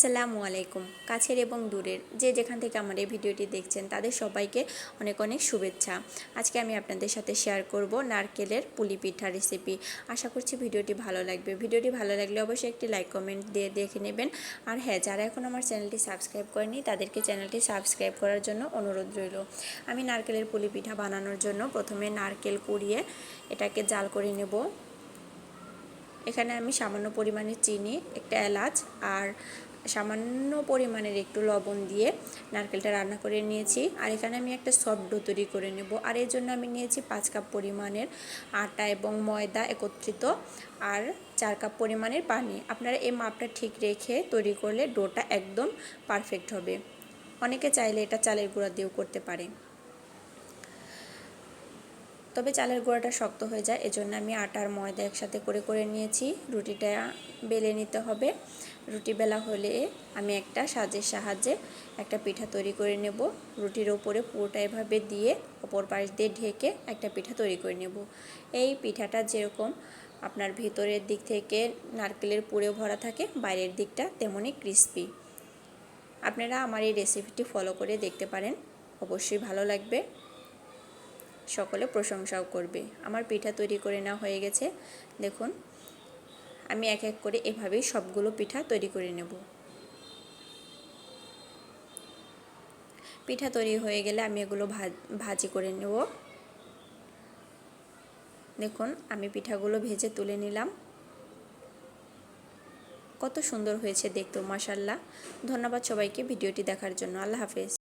আসসালামু আলাইকুম। কাছের এবং দূরের যে যেখান থেকে আমার এই ভিডিওটি দেখছেন, তাদের সবাইকে অনেক অনেক শুভেচ্ছা। আজকে আমি আপনাদের সাথে শেয়ার করব নারকেলের পুলি পিঠা রেসিপি আশা করছি ভিডিওটি ভালো লাগবে। ভিডিওটি ভালো লাগলে অবশ্যই একটি লাইক কমেন্ট দিয়ে দেখে নেবেন। আর হ্যাঁ যারা এখন আমার চ্যানেলটি সাবস্ক্রাইব করেনি তাদেরকে চ্যানেলটি সাবস্ক্রাইব করার জন্য অনুরোধ রইল। আমি নারকেলের পুলি পিঠা বানানোর জন্য প্রথমে নারকেল কুড়িয়ে এটাকে জাল করে নেব। এখানে আমি সামান্য পরিমাণে চিনি, একটা এলাচ আর সামান্য পরিমাণের একটু লবণ দিয়ে নারকেলটা রান্না করে নিয়েছি। আর এখানে আমি একটা সফট ডো তৈরি করে নেব। আর এর জন্য আমি নিয়েছি পাঁচ কাপ পরিমাণের আটা এবং ময়দা একত্রিত আর চার কাপ পরিমাণের পানি। আপনারা এই মাপটা ঠিক রেখে তৈরি করলে ডোটা একদম পারফেক্ট হবে। অনেকে চাইলে এটা চালের গুঁড়া দিয়েও করতে পারে। তবে চালের গুঁড়াটা শক্ত হয়ে যায়, এজন্য আমি আটার ময়দা একসাথে করে করে নিয়েছি। রুটিটা বেলে নিতে হবে। রুটি বেলা হলে আমি একটা সাজের সাহায্যে একটা পিঠা তৈরি করে নেব। রুটির ওপরে পুরোটা এভাবে দিয়ে ওপর পাশ দিয়ে ঢেকে একটা পিঠা তৈরি করে নেব। এই পিঠাটা যেরকম আপনার ভিতরের দিক থেকে নারকেলের পুরে ভরা থাকে, বাইরের দিকটা তেমনই ক্রিস্পি আপনারা আমার এই রেসিপিটি ফলো করে দেখতে পারেন। অবশ্যই ভালো লাগবে। সকলে প্রশংসাও করবে। আমার পিঠা তৈরি করে নেওয়া হয়ে গেছে। দেখুন, আমি এক এক করে এভাবেই সবগুলো পিঠা তৈরি করে নেব। পিঠা তৈরি হয়ে গেলে আমি এগুলো ভাজি করে নেব। দেখুন, আমি পিঠাগুলো ভেজে তুলে নিলাম। কত সুন্দর হয়েছে দেখতে মাসাল্লাহ ধন্যবাদ সবাইকে ভিডিওটি দেখার জন্য। আল্লাহ হাফেজ।